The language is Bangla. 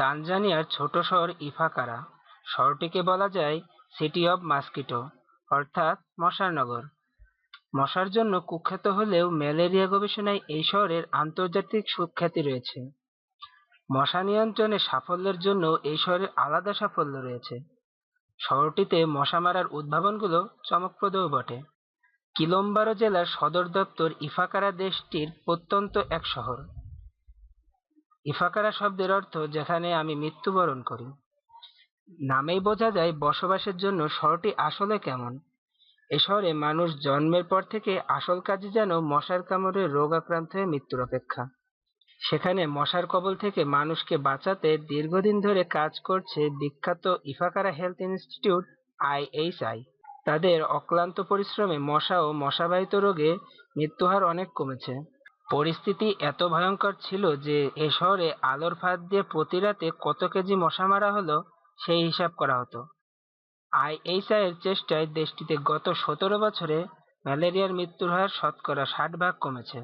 তানজানিয়ার ছোট শহর ইফাকারা। শহরটিকে বলা যায় সিটি অব মাস্কিটো অর্থাৎ মশার নগর। মশার জন্য কুখ্যাত হলেও ম্যালেরিয়া গবেষণায় এই শহরের আন্তর্জাতিক সুখ্যাতি রয়েছে। মশা নিয়ন্ত্রণে সাফল্যের জন্য এই শহরের আলাদা সাফল্য রয়েছে। শহরটিতে মশা মারার উদ্ভাবনগুলো চমকপ্রদও বটে। কিলোম্বারো জেলার সদর দপ্তর ইফাকারা দেশটির প্রত্যন্ত এক শহর। ইফাকারা শব্দের অর্থ যেখানে আমি মৃত্যুবরণ করি। নামেই বোঝা যায় বসবাসের জন্য শহরটি আসলে কেমন। এ শহরে মানুষ জন্মের পর থেকে আসল কাজে যেন মশার কামড়ে রোগ আক্রান্ত হয়ে মৃত্যুর অপেক্ষা। সেখানে মশার কবল থেকে মানুষকে বাঁচাতে দীর্ঘদিন ধরে কাজ করছে বিখ্যাত ইফাকারা হেলথ ইনস্টিটিউট আইএইচআই। তাদের অক্লান্ত পরিশ্রমে মশা ও মশাবাহিত রোগে মৃত্যুহার অনেক কমেছে। পরিস্থিতি এত ভয়ঙ্কর ছিল যে এ শহরে আলোর ফাঁদ দিয়ে প্রতি রাতে কত কেজি মশা মারা হলো, সেই হিসাব করা হতো। আইএইচআই এর চেষ্টায় দেশটিতে গত সতেরো বছরে ম্যালেরিয়ার মৃত্যুর হার শতকরা ষাট ভাগ কমেছে।